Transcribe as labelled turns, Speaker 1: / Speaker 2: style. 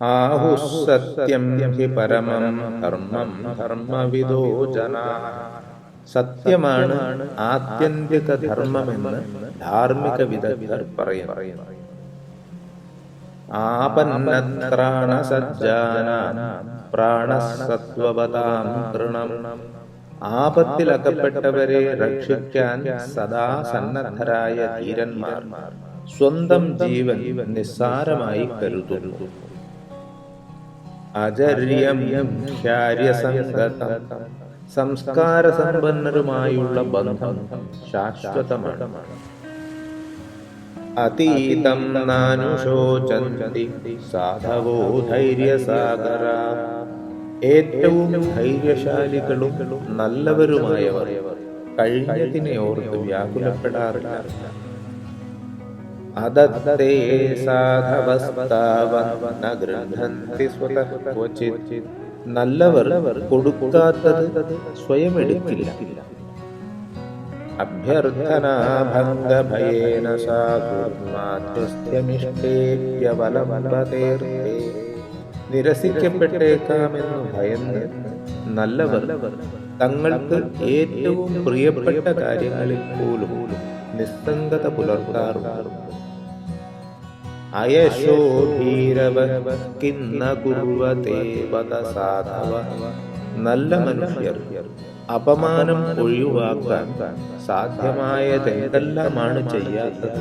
Speaker 1: ആഹുസത്യം he പരമം ധർമ്മം ധർമ്മവിദോ ജന. സത്യമാണ് ആത്യന്തിക ധർമ്മമെന്ന് ധാർമ്മിക വിദഗ്ധർ പറയുന്നു. ആപന്നത്രാണ സജ്ജാന പ്രാണസത്വപതാം തൃണം. ആപത്തിലകപ്പെട്ടവരെ രക്ഷിക്കാൻ സദാ സന്നദ്ധരായ ധീരന്മാർ സ്വന്തം ജീവൻ നിസ്സാരമായി കരുതുന്നു. അജര്യം ഹാര്യസംഗതം സംസ്കാര സമ്പന്നരുമായുള്ള ബന്ധം ശാശ്വതമാണ്. അതീതം നാനുശോചന്തി സാധവോ ധൈര്യസാഗര. ഏറ്റവും ധൈര്യശാലികളും നല്ലവരുമായവർ. കഴിഞ്ഞതിനെ ഓർത്ത് വ്യാകുലപ്പെടാറില്ല. അതത്തേ സാധവസ്താവന്ന നല്ലവർ കൊടുക്കാത്തത് സ്വയം എടുക്കില്ല അഭ്യർത്ഥനാഭംഗഭയേന സാധുർമാധ്യസ്ഥ്യമിഷ്ടേപ്യവലംബതേർത്തേ നിരസിക്കപ്പെട്ടേക്കാമെന്ന് ഭയന്ന് നല്ലവർ തങ്ങൾക്ക് ഏറ്റവും പ്രിയപ്പെട്ട കാര്യങ്ങളിൽ പോലും നിസ്സംഗത പുലർത്താറുണ്ട്। അയശോ ഭീരവ കിന്ന കുർവതേ വദ സാധവ നല്ല മനുഷ്യർ അപമാനം ഒഴിവാക്കാൻ സാധ്യമായതെന്തെല്ലാമാണ് ചെയ്യാത്തത്?